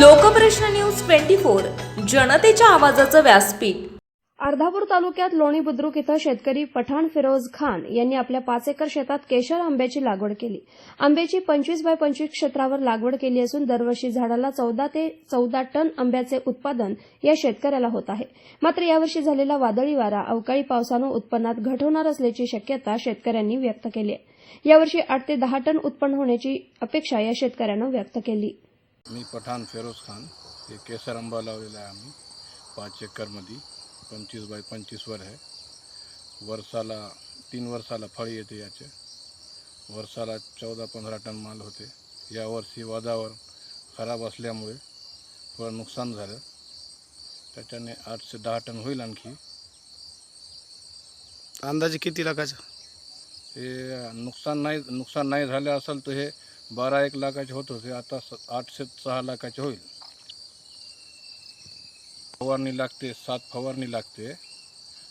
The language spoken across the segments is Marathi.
लोकप्रश्न न्यूज ट्वेंटी फोर जनतेच्या आवाजाचं व्यासपीठ. अर्धापूर तालुक्यात लोणी बुद्रुक इथं शेतकरी पठाण फिरोज खान यांनी आपल्या पाच एकर शेतात केशर आंब्याची लागवड केली. आंब्याची पंचवीस बाय पंचवीस क्षेत्रावर लागवड केली असून दरवर्षी झाडाला चौदा ते चौदा टन आंब्याचे उत्पादन या शेतकऱ्याला होत आहे. मात्र यावर्षी झालेला वादळी वारा अवकाळी पावसानं उत्पन्नात घट होणार असल्याची शक्यता शेतकऱ्यांनी व्यक्त केली आहे. यावर्षी आठ ते दहा टन उत्पन्न होण्याची अपेक्षा या शेतकऱ्यानं व्यक्त केली. मी पठाण फेरोज खान हे केसर आंबा लावलेला आहे आम्ही पाच एकरमध्ये पंचवीस बाय पंचवीसवर आहे. वर्षाला तीन वर्षाला फळ येते याचे. वर्षाला चौदा पंधरा टन माल होते. यावर्षी वादावर खराब असल्यामुळे थोडं नुकसान झालं. त्याच्याने आठ ते दहा टन होईल आणखी. अंदाजे किती लाखाचा? हे नुकसान नाही नुकसान नाही झालं असेल तर हे बारा एक लाखाचे होत होते आता स आठ ते सहा लाखाचे होईल. फवारणी लागते सात फवारणी लागते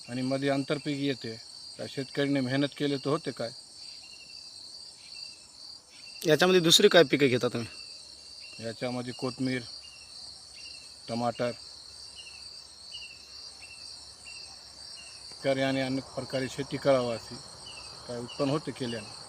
आणि मध्ये आंतरपीक येते. त्या शेतकऱ्याने मेहनत केली तर होते काय? याच्यामध्ये दुसरी काय पिकं घेता तुम्ही? याच्यामध्ये कोथमीर टमाटर शेतकऱ्याने अनेक प्रकारे शेती करावी अशी काय उत्पन्न होते केल्याने.